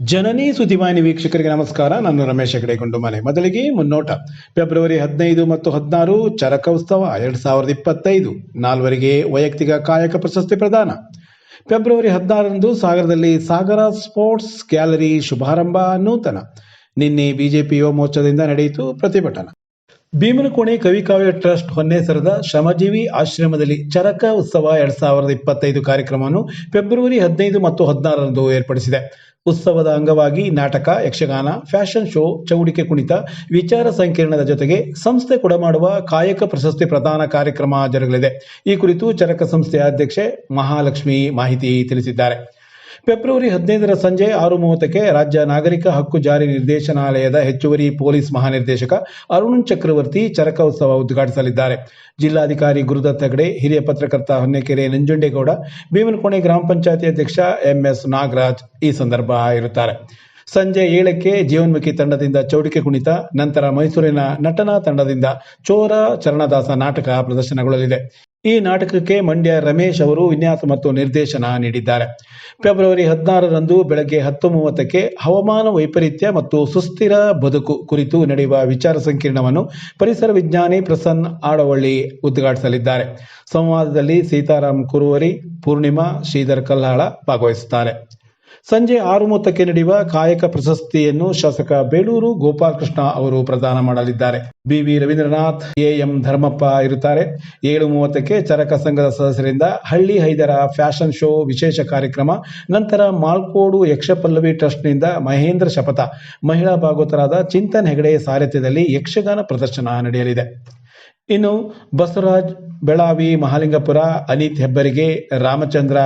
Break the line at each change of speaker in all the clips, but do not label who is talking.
ಜನನಿ ಸುದ್ದಿವಾಹಿನಿ ವೀಕ್ಷಕರಿಗೆ ನಮಸ್ಕಾರ. ನಾನು ರಮೇಶ್ ಹೆಗಡೆ ಮನೆ ಮೊದಲಿಗೆ ಮುನ್ನೋಟ. ಫೆಬ್ರವರಿ ಹದಿನೈದು ಮತ್ತು ಹದಿನಾರು ಚರಕ ಉತ್ಸವ ಎರಡ್ ಸಾವಿರದ ಇಪ್ಪತ್ತೈದು. ನಾಲ್ವರಿಗೆ ವೈಯಕ್ತಿಕ ಕಾಯಕ ಪ್ರಶಸ್ತಿ ಪ್ರದಾನ. ಫೆಬ್ರವರಿ ಹದಿನಾರರಂದು ಸಾಗರದಲ್ಲಿ ಸಾಗರ ಸ್ಪೋರ್ಟ್ಸ್ ಗ್ಯಾಲರಿ ಶುಭಾರಂಭ, ನೂತನ. ನಿನ್ನೆ ಬಿಜೆಪಿ ಯುವ ಮೋರ್ಚಾದಿಂದ ನಡೆಯಿತು ಪ್ರತಿಭಟನಾ. ಭೀಮನಕೋಣೆ ಕವಿಕಾವ್ಯ ಟ್ರಸ್ಟ್ ಹೊನ್ನೇಸರದ ಶ್ರಮಜೀವಿ ಆಶ್ರಮದಲ್ಲಿ ಚರಕ ಉತ್ಸವ ಎರಡ್ ಸಾವಿರದ ಇಪ್ಪತ್ತೈದು ಕಾರ್ಯಕ್ರಮವನ್ನು ಫೆಬ್ರವರಿ ಹದಿನೈದು ಮತ್ತು ಹದಿನಾರರಂದು ಏರ್ಪಡಿಸಿದೆ. ಉತ್ಸವದ ಅಂಗವಾಗಿ ನಾಟಕ, ಯಕ್ಷಗಾನ, ಫ್ಯಾಷನ್ ಶೋ, ಚೌಡಿಕೆ ಕುಣಿತ, ವಿಚಾರ ಸಂಕಿರಣದ ಜೊತೆಗೆ ಸಂಸ್ಥೆ ಕೊಡಮಾಡುವ ಕಾಯಕ ಪ್ರಶಸ್ತಿ ಪ್ರದಾನ ಕಾರ್ಯಕ್ರಮ ಜರುಗಲಿದೆ. ಈ ಕುರಿತು ಚರಕ ಸಂಸ್ಥೆಯ ಅಧ್ಯಕ್ಷೆ ಮಹಾಲಕ್ಷ್ಮಿ ಮಾಹಿತಿ ತಿಳಿಸಿದ್ದಾರೆ. ಫೆಬ್ರವರಿ ಹದಿನೈದರ ಸಂಜೆ ಆರು ಮೂವತ್ತಕ್ಕೆ ರಾಜ್ಯ ನಾಗರಿಕ ಹಕ್ಕು ಜಾರಿ ನಿರ್ದೇಶನಾಲಯದ ಹೆಚ್ಚುವರಿ ಪೊಲೀಸ್ ಮಹಾನಿರ್ದೇಶಕ ಅರುಣ್ ಚಕ್ರವರ್ತಿ ಚರಕ ಉತ್ಸವ ಉದ್ಘಾಟಿಸಲಿದ್ದಾರೆ. ಜಿಲ್ಲಾಧಿಕಾರಿ ಗುರುದತ್ ಹೆಗಡೆ, ಹಿರಿಯ ಪತ್ರಕರ್ತ ಹೊನ್ನೆಕೆರೆ ನಂಜುಂಡೇಗೌಡ ಭೀಮನಕೋಣೆ ಗ್ರಾಮ ಪಂಚಾಯತಿ ಅಧ್ಯಕ್ಷ ಎಂಎಸ್ ನಾಗರಾಜ್ ಈ ಸಂದರ್ಭ ಇರುತ್ತಾರೆ ಸಂಜೆ ಏಳಕ್ಕೆ ಜೀವನ್ಮುಖಿ ತಂಡದಿಂದ ಚೌಡಿಕೆ ಕುಣಿತ, ನಂತರ ಮೈಸೂರಿನ ನಟನಾ ತಂಡದಿಂದ ಚೋರ ಚರಣದಾಸ ನಾಟಕ ಪ್ರದರ್ಶನಗೊಳ್ಳಲಿದೆ. ಈ ನಾಟಕಕ್ಕೆ ಮಂಡ್ಯ ರಮೇಶ್ ಅವರು ವಿನ್ಯಾಸ ಮತ್ತು ನಿರ್ದೇಶನ ನೀಡಿದ್ದಾರೆ. ಫೆಬ್ರವರಿ ಹದಿನಾರರಂದು ಬೆಳಗ್ಗೆ ಹತ್ತು ಮೂವತ್ತಕ್ಕೆ ಹವಾಮಾನ ವೈಪರೀತ್ಯ ಮತ್ತು ಸುಸ್ಥಿರ ಬದುಕು ಕುರಿತು ನಡೆಯುವ ವಿಚಾರ ಸಂಕಿರಣವನ್ನು ಪರಿಸರ ವಿಜ್ಞಾನಿ ಪ್ರಸನ್ನ ಆಡವಳ್ಳಿ ಉದ್ಘಾಟಿಸಲಿದ್ದಾರೆ. ಸಂವಾದದಲ್ಲಿ ಸೀತಾರಾಮ್ ಕುರುವರಿ, ಪೂರ್ಣಿಮಾ, ಶ್ರೀಧರ್ ಕಲ್ಹಾಳ ಭಾಗವಹಿಸುತ್ತಾರೆ. ಸಂಜೆ ಆರು ಮೂವತ್ತಕ್ಕೆ ನಡೆಯುವ ಕಾಯಕ ಪ್ರಶಸ್ತಿಯನ್ನು ಶಾಸಕ ಬೇಲೂರು ಗೋಪಾಲಕೃಷ್ಣ ಅವರು ಪ್ರದಾನ ಮಾಡಲಿದ್ದಾರೆ. ಬಿವಿ ರವೀಂದ್ರನಾಥ್, ಎಎಂ ಧರ್ಮಪ್ಪ ಇರುತ್ತಾರೆ. ಏಳು ಮೂವತ್ತಕ್ಕೆ ಚರಕ ಸಂಘದ ಸದಸ್ಯರಿಂದ ಹಳ್ಳಿ ಹೈದರ ಫ್ಯಾಷನ್ ಶೋ ವಿಶೇಷ ಕಾರ್ಯಕ್ರಮ. ನಂತರ ಮಾಲ್ಕೋಡು ಯಕ್ಷಪಲ್ಲವಿ ಟ್ರಸ್ಟ್ನಿಂದ ಮಹೇಂದ್ರ ಶಪಥ. ಮಹಿಳಾ ಭಾಗವತರಾದ ಚಿಂತನ್ ಹೆಗಡೆ ಸಾರಥ್ಯದಲ್ಲಿ ಯಕ್ಷಗಾನ ಪ್ರದರ್ಶನ ನಡೆಯಲಿದೆ. ಇನ್ನು Basavaraj Belavi Mahalingapura Anith ಹೆಬ್ಬರಿಗೆ Ramachandra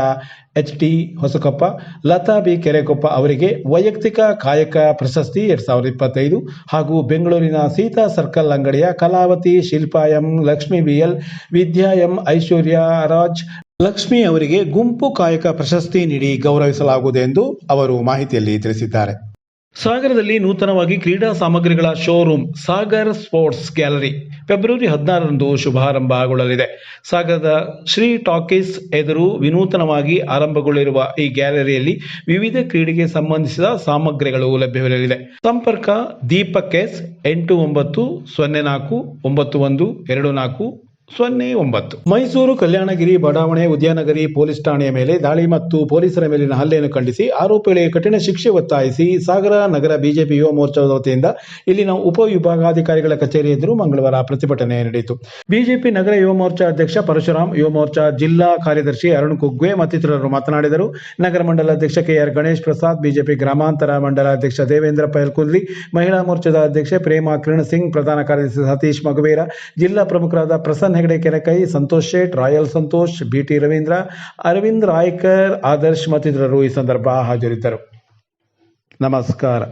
H T Hosakoppa, Latha B Kerekoppa ಅವರಿಗೆ ವೈಯಕ್ತಿಕ ಕಾಯಕ ಪ್ರಶಸ್ತಿ ಎರಡ್ ಸಾವಿರದ ಇಪ್ಪತ್ತೈದು ಹಾಗೂ ಬೆಂಗಳೂರಿನ ಸೀತಾ ಸರ್ಕಲ್ ಅಂಗಡಿಯ Kalavathi Shilpa M Lakshmi B L Vidya M Aishwarya Raj Lakshmi ಅವರಿಗೆ ಗುಂಪು ಕಾಯಕ ಪ್ರಶಸ್ತಿ ನೀಡಿ ಗೌರವಿಸಲಾಗುವುದು ಎಂದು ಅವರು ಮಾಹಿತಿಯಲ್ಲಿ ತಿಳಿಸಿದ್ದಾರೆ. ಸಾಗರದಲ್ಲಿ ನೂತನವಾಗಿ ಕ್ರೀಡಾ ಸಾಮಗ್ರಿಗಳ showroom Sagar sports gallery. February ಹದಿನಾರರಂದು ಶುಭಾರಂಭಗೊಳ್ಳಲಿದೆ ಸಾಗರದ ಶ್ರೀ ಟಾಕೀಸ್ ಎದುರು ವಿನೂತನವಾಗಿ ಆರಂಭಗೊಳ್ಳಿರುವ ಈ ಗ್ಯಾಲರಿಯಲ್ಲಿ ವಿವಿಧ ಕ್ರೀಡೆಗೆ ಸಂಬಂಧಿಸಿದ ಸಾಮಗ್ರಿಗಳು ಲಭ್ಯವಿರಲಿದೆ. ಸಂಪರ್ಕ ದೀಪಕ್ ಎಸ್ ಎಂಟು ಒಂಬತ್ತು ಸೊನ್ನೆ ನಾಲ್ಕು ಒಂಬತ್ತು ಒಂದು ಎರಡು ನಾಲ್ಕು ಸೊನ್ನೆ ಒಂಬತ್ತು. ಮೈಸೂರು ಕಲ್ಯಾಣಗಿರಿ ಬಡಾವಣೆ ಉದ್ಯಾನಗಿರಿ ಪೊಲೀಸ್ ಠಾಣೆಯ ಮೇಲೆ ದಾಳಿ ಮತ್ತು ಪೊಲೀಸರ ಮೇಲಿನ ಹಲ್ಲೆಯನ್ನು ಖಂಡಿಸಿ ಆರೋಪಿಗಳಿಗೆ ಕಠಿಣ ಶಿಕ್ಷೆ ಒತ್ತಾಯಿಸಿ ಸಾಗರ ನಗರ ಬಿಜೆಪಿ ಯುವ ಮೋರ್ಚಾದ ವತಿಯಿಂದ ಇಲ್ಲಿನ ಉಪವಿಭಾಗಾಧಿಕಾರಿಗಳ ಕಚೇರಿ ಎದುರು ಮಂಗಳವಾರ ಪ್ರತಿಭಟನೆ ನಡೆಯಿತು. ಬಿಜೆಪಿ ನಗರ ಯುವ ಮೋರ್ಚಾ ಅಧ್ಯಕ್ಷ ಪರಶುರಾಮ್ ಯುವ ಮೋರ್ಚಾ ಜಿಲ್ಲಾ ಕಾರ್ಯದರ್ಶಿ ಅರುಣ್ ಕುಗ್ವೆ ಮತ್ತಿತರರು ಮಾತನಾಡಿದರು. ನಗರ ಮಂಡಲ ಅಧ್ಯಕ್ಷ ಕೆಆರ್ ಗಣೇಶ್ ಪ್ರಸಾದ್, ಬಿಜೆಪಿ ಗ್ರಾಮಾಂತರ ಮಂಡಲ ಅಧ್ಯಕ್ಷ ದೇವೇಂದ್ರ ಪೈಲ್ಕುಲ್ಲಿ ಮಹಿಳಾ ಮೋರ್ಚಾದ ಅಧ್ಯಕ್ಷೆ ಪ್ರೇಮಾ ಕಿರಣ್ ಸಿಂಗ್, ಪ್ರಧಾನ ಕಾರ್ಯದರ್ಶಿ ಸತೀಶ್ ಮಗವೇರ, ಜಿಲ್ಲಾ ಪ್ರಮುಖರಾದ Prasanna Hegde Kerekai, Santosh Shet, Royal Santosh, B T Ravindra, Arvind Raikar, Adarsh ಮತ್ತಿತರರು ಈ ಸಂದರ್ಭ ಹಾಜರಿದ್ದರು. ನಮಸ್ಕಾರ.